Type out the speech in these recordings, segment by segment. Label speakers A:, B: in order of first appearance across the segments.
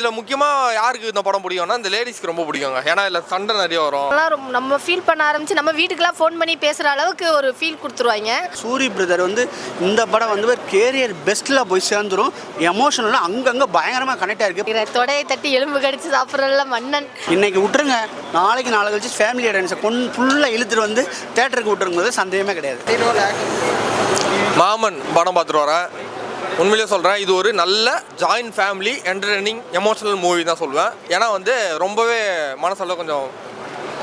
A: இதில் முக்கியமாக யாருக்கு இந்த படம் பிடிக்கும்னா இந்த லேடிஸ்க்கு ரொம்ப பிடிக்குங்க. ஏன்னா இதில் சண்டை நிறைய வரும்.
B: அதெல்லாம் ரொம்ப நம்ம ஃபீல் பண்ண ஆரம்பிச்சு நம்ம வீட்டுக்கெல்லாம் ஃபோன் பண்ணி பேசுகிற அளவுக்கு ஒரு ஃபீல் கொடுத்துருவாங்க.
C: சூரி பிரதர் வந்து இந்த படம் வந்து கேரியர் பெஸ்ட்டில் போய் சேர்ந்துரும். எமோஷனலாக அங்கங்கே பயங்கரமாக கனெக்ட் ஆயிருக்கு.
B: தொடையை தட்டி எலும்பு கடிச்சு சாப்பிட்றதுல மன்னன்.
C: இன்னைக்கு விட்டுருங்க. நாளைக்கு நாளை கழிச்சு ஃபேமிலி ஆடியன்ஸை கொண்டு ஃபுல்லாக இழுத்துட்டு வந்து தேட்டருக்கு விட்டுருங்கும்போது சந்தேகமே கிடையாது.
A: மாமன் படம் பார்த்துட்டு வரேன். உண்மையிலேயே சொல்கிறேன் இது ஒரு நல்ல joint family entertaining emotional movie தான் சொல்லுவேன் ஏன்னா வந்து ரொம்பவே மனசளவு கொஞ்சம்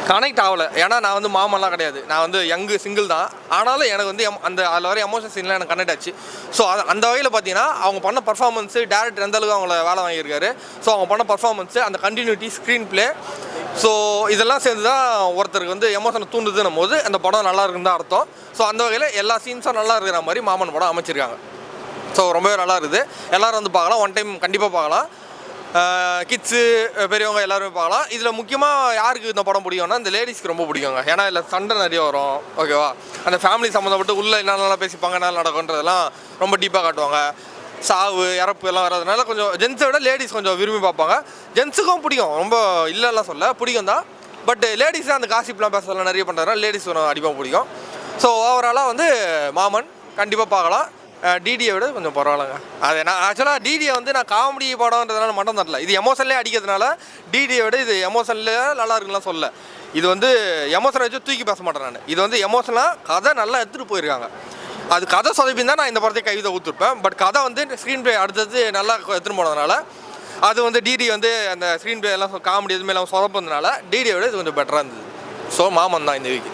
A: கனெக்ட் ஆகலை. ஏன்னா நான் வந்து மாமன்லாம் கிடையாது. நான் வந்து யங்கு சிங்கிள் தான். ஆனாலும் எனக்கு வந்து எம் அந்த அதில் வர எமோஷன் சீன்லாம் எனக்கு கனெக்ட் ஆச்சு. ஸோ அந்த வகையில் பார்த்தீங்கன்னா அவங்க பண்ண பர்ஃபார்மன்ஸு டேரக்டர் எந்த அளவுக்கு அவங்கள வேலை வாங்கியிருக்காரு. ஸோ அவங்க பண்ண பர்ஃபார்மன்ஸு அந்த கண்டினியூட்டி ஸ்க்ரீன் ப்ளே ஸோ இதெல்லாம் சேர்ந்து தான் ஒருத்தருக்கு வந்து எமோஷனை தூண்டுதுன்னும் போது அந்த படம் நல்லா இருக்குன்னு தான் அர்த்தம். ஸோ அந்த வகையில் எல்லா சீன்ஸும் நல்லா இருக்கிற மாதிரி மாமன் படம் அமைச்சிருக்காங்க. ஸோ ரொம்பவே நல்லா இருக்குது எல்லோரும் வந்து பார்க்கலாம். ஒன் டைம் கண்டிப்பாக பார்க்கலாம். கிட்ஸு பெரியவங்க எல்லாருமே பார்க்கலாம். இதில் முக்கியமாக யாருக்கு இந்த படம் பிடிக்கும்னா இந்த லேடிஸ்க்கு ரொம்ப பிடிக்குங்க. ஏன்னா இதில் சண்டை நிறைய வரும். ஓகேவா அந்த ஃபேமிலி சம்மந்தப்பட்டு உள்ளே என்னென்னலாம் பேசிப்பாங்க என்ன நடக்கும்ன்றதெல்லாம் ரொம்ப டீப்பாக காட்டுவாங்க. சாவு இறப்பு எல்லாம் வர்றதுனால கொஞ்சம் ஜென்ஸை விட லேடிஸ் கொஞ்சம் விரும்பி பார்ப்பாங்க. ஜென்ஸுக்கும் பிடிக்கும். ரொம்ப இல்லைலாம் சொல்ல பிடிக்கும் தான். பட் லேடிஸ் அந்த காசிப்லாம் பேசுறதுலாம் நிறைய பண்ணுறதுனால லேடிஸ் அடிப்பாக பிடிக்கும். ஸோ ஓவராலாக வந்து மாமன் கண்டிப்பாக பார்க்கலாம். டிடியை விட கொஞ்சம் பரவாயில்லைங்க. அது நான் ஆக்சுவலாக டிடியை வந்து நான் காமெடி படம்ன்றதுனால மட்டும் தரல. இது எமோஷன்லேயே அடிக்கிறதுனால டிடியை விட இது எமோஷன்லேயே நல்லா இருக்குலாம் சொல்ல இது வந்து எமோஷனை வச்சு தூக்கி பேச மாட்டேன் நான். இது வந்து எமோஷனாக கதை நல்லா எடுத்துகிட்டு போயிருக்காங்க. அது கதை சொதப்பின்னு தான் நான் இந்த படத்தை கைவிதை ஊற்றுருப்பேன் பட் கதை வந்து ஸ்க்ரீன் ப்ளே அடுத்தது நல்லா எடுத்துகிட்டு போனதுனால அது வந்து டிடி வந்து அந்த ஸ்க்ரீன் ப்ளே எல்லாம் காமெடி எதுவுமே இல்லாமல் சொதப்பினதுனால டிடியை விட இது கொஞ்சம் பெட்டராக இருந்தது. ஸோ மாமன் தான் இந்த வீக்கு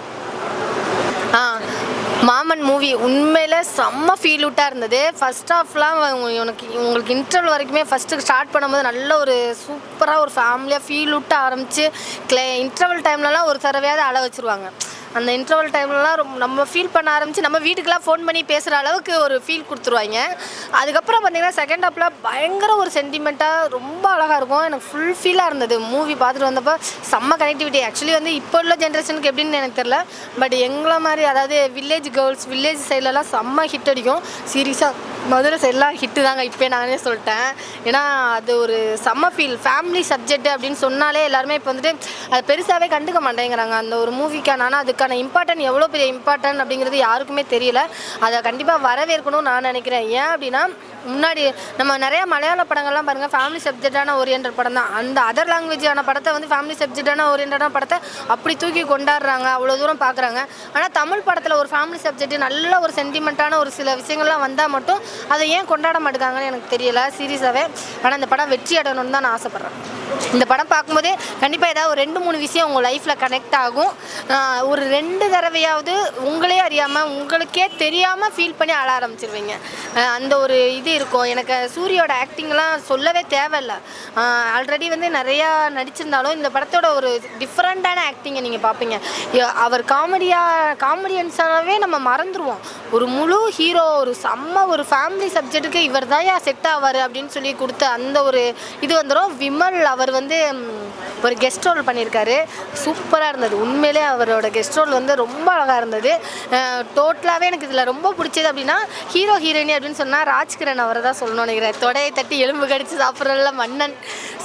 B: மாமன் மூவி உண்மையில செம்ம ஃபீல் இருந்தது. ஃபர்ஸ்ட் ஆஃப்லாம் உனக்கு உங்களுக்கு இன்டர்வல் வரைக்குமே ஃபஸ்ட்டு ஸ்டார்ட் பண்ணும்போது நல்ல ஒரு சூப்பராக ஒரு ஃபேமிலியாக ஃபீல் விட்டு ஆரம்பித்து க்ளே இன்டர்வல் டைம்லலாம் ஒரு தடவையாவது அழ வச்சிருவாங்க. அந்த இன்டர்வல் டைம்லலாம் ரொம்ப நம்ம ஃபீல் பண்ண ஆரம்பித்து நம்ம வீட்டுக்கெல்லாம் ஃபோன் பண்ணி பேசுகிற அளவுக்கு ஒரு ஃபீல் கொடுத்துருவாங்க. அதுக்கப்புறம் பார்த்தீங்கன்னா செகண்ட் ஹாப்பில் பயங்கர ஒரு சென்டிமெண்ட்டாக ரொம்ப அழகாக இருக்கும். எனக்கு ஃபுல் ஃபீலாக இருந்தது. மூவி பார்த்துட்டு வந்தப்போ செம்ம கனெக்டிவிட்டி ஆக்சுவலி வந்து இப்போ உள்ள ஜென்ரேஷனுக்கு எப்படின்னு எனக்கு தெரில பட் எங்களை மாதிரி அதாவது வில்லேஜ் கேர்ள்ஸ் வில்லேஜ் சைட்லலாம் செம்ம ஹிட் அடிக்கும். சீரியஸாக மதுரை சைட்லாம் ஹிட்டு தாங்க இப்போ நானே சொல்லிட்டேன். ஏன்னா அது ஒரு செம்ம ஃபீல் ஃபேமிலி சப்ஜெக்ட் அப்படின்னு சொன்னாலே எல்லாருமே இப்போ வந்துட்டு அது பெருசாகவே கண்டுக்க மாட்டேங்கிறாங்க. அந்த ஒரு மூவிக்கான ஆனால் அதுக்கான இம்பார்ட்டன்ட் எவ்வளோ பெரிய இம்பார்ட்டன்ட் அப்படிங்கிறது யாருக்குமே தெரியல. அதை கண்டிப்பாக வரவேற்கணும்னு நான் நினைக்கிறேன். ஏன் அப்படின்னா முன்னாடி நம்ம நிறையா மலையாள படங்கள்லாம் பாருங்கள் ஃபேமிலி சப்ஜெக்டான ஓரியன்ட் படம் தான். அந்த அதர் லாங்குவேஜான படத்தை வந்து ஃபேமிலி சப்ஜெக்டான ஓரியன்டான படத்தை அப்படி தூக்கி கொண்டாடுறாங்க அவ்வளோ தூரம் பார்க்குறாங்க ஆனால் தமிழ் படத்தில் ஒரு ஃபேமிலி சப்ஜெக்ட் நல்ல ஒரு சென்டிமெண்ட்டான ஒரு சில விஷயங்கள்லாம் வந்தால் மட்டும் அதை ஏன் கொண்டாட மாட்டேங்காங்கன்னு எனக்கு தெரியல சீரியஸாகவே ஆனால் இந்த படம் வெற்றி அடையணும்னு தான் நான் ஆசைப்பட்றேன். இந்த படம் பார்க்கும்போதே கண்டிப்பாக ஏதாவது ஒரு ரெண்டு மூணு விஷயம் உங்கள் லைஃப்பில் கனெக்ட் ஆகும். ஒரு ரெண்டு தடவையாவது உங்களே அறியாமல் உங்களுக்கே தெரியாமல் ஃபீல் பண்ணி அழ ஆரம்பிச்சிருவீங்க. அந்த ஒரு இது இருக்கும். எனக்கு சூரியோட ஆக்டிங்லாம் சொல்லவே தேவையில்ல. ஆல்ரெடி வந்து நிறையா நடிச்சிருந்தாலும் இந்த படத்தோட ஒரு டிஃப்ரெண்ட்டான ஆக்டிங்கை நீங்கள் பார்ப்பீங்க. அவர் காமெடியாக காமெடியன்ஸாகவே நம்ம மறந்துடுவோம் ஒரு முழு ஹீரோ ஒரு செம்ம ஒரு ஃபேமிலி சப்ஜெக்ட்டுக்கு இவர் தான் செட் ஆவார் அப்படின்னு சொல்லி கொடுத்த அந்த ஒரு இது வந்துடும் விமல் அவர் வந்து ஒரு கெஸ்ட் ரோல் பண்ணியிருக்காரு. சூப்பராக இருந்தது. உண்மையிலே அவரோட கெஸ்ட் ரோல் வந்து ரொம்ப அழகாக இருந்தது. டோட்டலாகவே எனக்கு இதில் ரொம்ப பிடிச்சது அப்படின்னா ஹீரோ ஹீரோயினி அப்படின்னு சொன்னால் ராஜ்கிரண் அவரை தான் சொல்லணும்னு நினைக்கிறேன். தொடையை தட்டி எலும்பு கடிச்சு சாப்பிட்றதுல மன்னன்.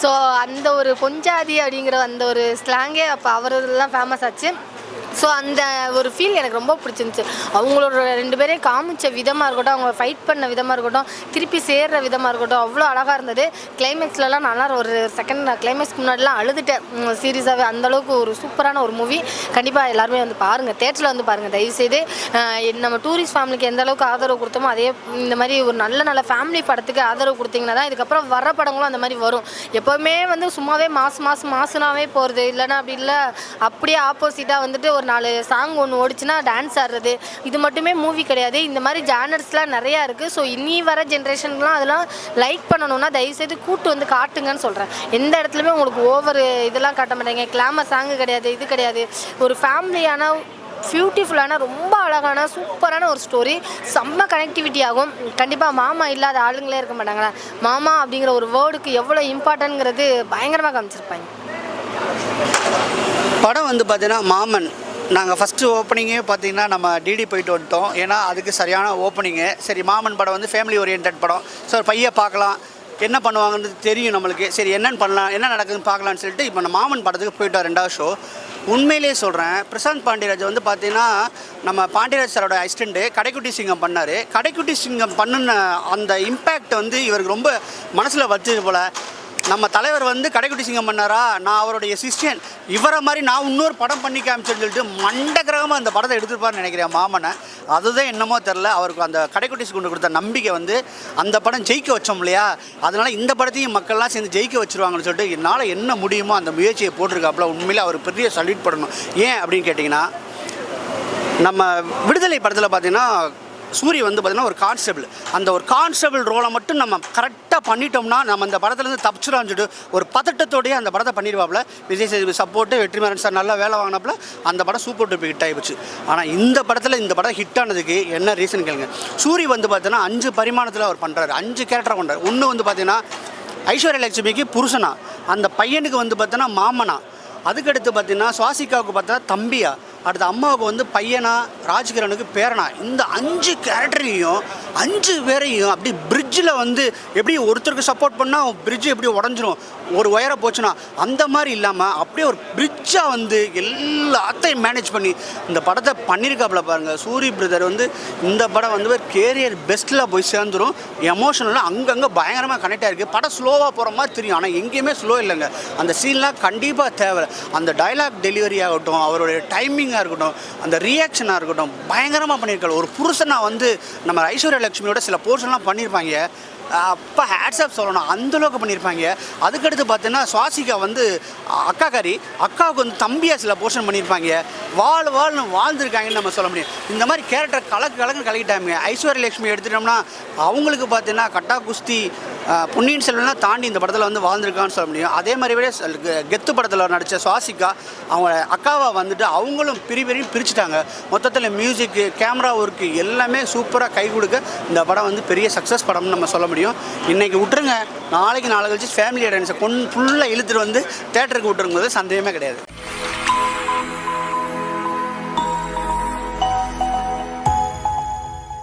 B: ஸோ அந்த ஒரு பொஞ்சாதி அப்படிங்கிற அந்த ஒரு ஸ்லாங்கே அப்போ அவரெல்லாம் ஃபேமஸ் ஆச்சு. ஸோ அந்த ஒரு ஃபீல் எனக்கு ரொம்ப பிடிச்சிருந்துச்சு. அவங்களோட ரெண்டு பேரையும் காமிச்ச விதமாக இருக்கட்டும் அவங்க ஃபைட் பண்ண விதமாக இருக்கட்டும் திருப்பி சேர்ற விதமாக இருக்கட்டும் அவ்வளோ அழகாக இருந்தது. கிளைமேக்ஸ்லலாம் நல்லா ஒரு செகண்ட் கிளைமேக்ஸ்க்கு முன்னாடிலாம் அழுதுட்டேன். சீரியஸாகவே அந்தளவுக்கு ஒரு சூப்பரான ஒரு மூவி கண்டிப்பாக எல்லாருமே வந்து பாருங்கள் தேட்டரில் வந்து பாருங்கள் தயவுசெய்து. நம்ம டூரிஸ்ட் ஃபேமிலிக்கு எந்த அளவுக்கு ஆதரவு கொடுத்தோமோ அதே இந்த மாதிரி ஒரு நல்ல நல்ல ஃபேமிலி படத்துக்கு ஆதரவு கொடுத்தீங்கன்னா தான் இதுக்கப்புறம் வர படங்களும் அந்த மாதிரி வரும். எப்போவுமே வந்து சும்மாவே மாசு மாசு மாசுனாவே போகிறது இல்லைன்னா அப்படி இல்லை அப்படியே ஆப்போசிட்டாக வந்துட்டு ஒரு நாலு சாங் ஒன்று ஓடிச்சுன்னா டான்ஸ் ஆடுறது. இது மட்டுமே மூவி கிடையாது. இந்த மாதிரி ஜானர்ஸ்லாம் நிறையா இருக்குது ஸோ இனி வர ஜென்ரேஷனுக்குலாம் அதெல்லாம் லைக் பண்ணணும்னா தயவுசெய்து கூட்டு வந்து காட்டுங்கன்னு சொல்கிறேன் எந்த இடத்துலையுமே உங்களுக்கு ஓவர் இதெல்லாம் காட்ட மாட்டேங்க. கிளாமர் சாங்கு கிடையாது இது கிடையாது. ஒரு ஃபேமிலியான பியூட்டிஃபுல்லான ரொம்ப அழகான சூப்பரான ஒரு ஸ்டோரி செம்ம கனெக்டிவிட்டி ஆகும். கண்டிப்பாக மாமா இல்லாத ஆளுங்களே இருக்க மாட்டாங்களா? மாமா அப்படிங்கிற ஒரு வேர்டுக்கு எவ்வளோ இம்பார்ட்டன்ங்கிறது பயங்கரமாக காமிச்சிருப்பாங்க.
C: படம் வந்து பார்த்தீங்கன்னா மாமன். நாங்கள் ஃபஸ்ட்டு ஓப்பனிங்கே பார்த்தீங்கன்னா நம்ம டிடி போயிட்டு வந்துட்டோம். ஏன்னா அதுக்கு சரியான ஓப்பனிங்கு சரி மாமன் படம் வந்து ஃபேமிலி ஓரியன்ட் படம். ஸோ பையன் பார்க்கலாம். என்ன பண்ணுவாங்கன்றது தெரியும் நம்மளுக்கு. சரி என்னென்னு பண்ணலாம். என்ன நடக்குதுன்னு பார்க்கலான்னு சொல்லிட்டு இப்போ நம்ம மாமன் படத்துக்கு போயிட்டோம் ரெண்டாவது ஷோ உண்மையிலேயே சொல்கிறேன் பிரசாந்த் பாண்டியராஜ் வந்து பார்த்தீங்கன்னா நம்ம பாண்டியராஜ் சாரோட அசிஸ்டண்ட்டு கடைக்குட்டி சிங்கம் பண்ணார். கடைக்குட்டி சிங்கம் பண்ணுன அந்த இம்பேக்ட் வந்து இவருக்கு ரொம்ப மனசில் வச்சது போல். நம்ம தலைவர் வந்து கடைக்குட்டி சிங்கம் பண்ணாரா? நான் அவருடைய சிஸ்டியன் இவரை மாதிரி நான் இன்னொரு படம் பண்ணி காமிச்சேன்னு சொல்லிட்டு மண்டகிரகமாக அந்த படத்தை எடுத்துருப்பாருன்னு நினைக்கிறேன் மாமனை. அதுதான் என்னமோ தெரில அவருக்கு அந்த கடைக்குட்டி கொண்டு கொடுத்த நம்பிக்கை வந்து அந்த படம் ஜெயிக்க வச்சோம் இல்லையா? அதனால் இந்த படத்தையும் மக்கள்லாம் சேர்ந்து ஜெயிக்க வச்சுருவாங்கன்னு சொல்லிட்டு என்னால் என்ன முடியுமோ அந்த முயற்சியை போட்டிருக்காப்புல. உண்மையிலே அவர் பெரிய சல்யூட் பண்ணணும். ஏன் அப்படின்னு கேட்டிங்கன்னா நம்ம விடுதலை படத்தில் பார்த்திங்கன்னா சூரிய வந்து பார்த்தீங்கன்னா ஒரு கான்ஸ்டபிள் அந்த ஒரு கான்ஸ்டபிள் ரோலை மட்டும் நம்ம கரெக்டாக பண்ணிட்டோம்னா நம்ம அந்த படத்துலேருந்து தப்பிச்சிடான்னு சொல்லிட்டு ஒரு பதட்டத்தோடையே அந்த படத்தை பண்ணிடுவாப்ல விஜய் சேதுபதி சப்போர்ட்டு வெற்றிமாறன் சார் நல்லா வேலை வாங்கினப்பல அந்த படம் சூப்பர் டூப்பர் ஹிட் ஆகிடுச்சு ஆனால் இந்த படத்தில் இந்த படம் ஹிட் ஆனதுக்கு என்ன ரீசன் கேளுங்க. சூரி வந்து பார்த்தீங்கன்னா அஞ்சு பரிமாணத்தில் அவர் பண்ணுறாரு அஞ்சு கேரக்டர் பண்ணுறாரு ஒன்று வந்து பார்த்தீங்கன்னா ஐஸ்வர்யா லட்சுமிக்கு புருஷனா. அந்த பையனுக்கு வந்து பார்த்தீங்கன்னா மாமனா. அதுக்கடுத்து பார்த்தீங்கன்னா சுவாசிகாவுக்கு பார்த்தா தம்பியா. அடுத்து அம்மாவுக்கு வந்து பையனா ராஜ்கிரனுக்கு பேரனா. இந்த அஞ்சு கேரக்டரையும் அஞ்சு பேரையும் அப்படி பிரிட்ஜில் வந்து எப்படி ஒருத்தருக்கு சப்போர்ட் பண்ணால் பிரிட்ஜ் எப்படி உடஞ்சிரும்? ஒரு ஒயரை போச்சுன்னா அந்த மாதிரி இல்லாமல் அப்படியே ஒரு பிரிட்ஜாக வந்து எல்லாத்தையும் மேனேஜ் பண்ணி இந்த படத்தை பண்ணியிருக்காப்புல பாருங்கள் சூரி பிரதர் வந்து இந்த படம் வந்து கேரியர் பெஸ்ட்டில் போய் சேர்ந்துடும் எமோஷனலாக அங்கங்கே பயங்கரமாக கனெக்ட் ஆகிருக்கு படம் ஸ்லோவாக போகிற மாதிரி தெரியும். ஆனால் எங்கேயுமே ஸ்லோ இல்லைங்க. அந்த சீன்லாம் கண்டிப்பாக தேவை. அந்த டைலாக் டெலிவரி ஆகட்டும் அவருடைய டைமிங்காக இருக்கட்டும் அந்த ரியாக்ஷனாக இருக்கட்டும் பயங்கரமாக பண்ணியிருக்காரு ஒரு புருஷனாக வந்து நம்ம ஐஸ்வர்யா லட்சுமியோட சில போர்ஷன்லாம் பண்ணியிருப்பாங்க அப்போ ஹேட்ஸ்அப் சொல்லணும். அந்தளவுக்கு பண்ணியிருப்பாங்க. அதுக்கடுத்து பார்த்தீங்கன்னா சுவாசிகா வந்து அக்காக்காரி அக்காவுக்கு வந்து தம்பியாக சில போர்ஷன் பண்ணியிருப்பாங்க. வாழ் வாழ்னு வாழ்ந்துருக்காங்கன்னு நம்ம சொல்ல முடியும். இந்த மாதிரி கேரக்டர் கலக்கு கலக்குன்னு கலக்கிட்டாங்க. ஐஸ்வர்ய லட்சுமி எடுத்துட்டோம்னா அவங்களுக்கு பார்த்தீங்கன்னா கட்டா குஸ்தி பொன்னியின் செல்வன்லாம் தாண்டி இந்த படத்தில் வந்து வாழ்ந்திருக்கான்னு சொல்ல முடியும். அதே மாதிரியே கெத்து படத்தில் நடித்த சுவாசிகா அவங்க அக்காவை வந்துட்டு அவங்களும் பிரி பிரியும் பிரிச்சுட்டாங்க. மொத்தத்தில் மியூசிக்கு கேமரா ஒர்க்கு எல்லாமே சூப்பராக கை கொடுக்க இந்த படம் வந்து பெரிய சக்ஸஸ் படம்னு நம்ம சொல்ல முடியும். இன்றைக்கி விட்டுருங்க. நாளைக்கு நாளை கழிச்சு ஃபேமிலி அட்டன்ஸை கொண்டு ஃபுல்லாக இழுத்துட்டு வந்து தேட்டருக்கு விட்டுருங்கிறது சந்தேகமே கிடையாது.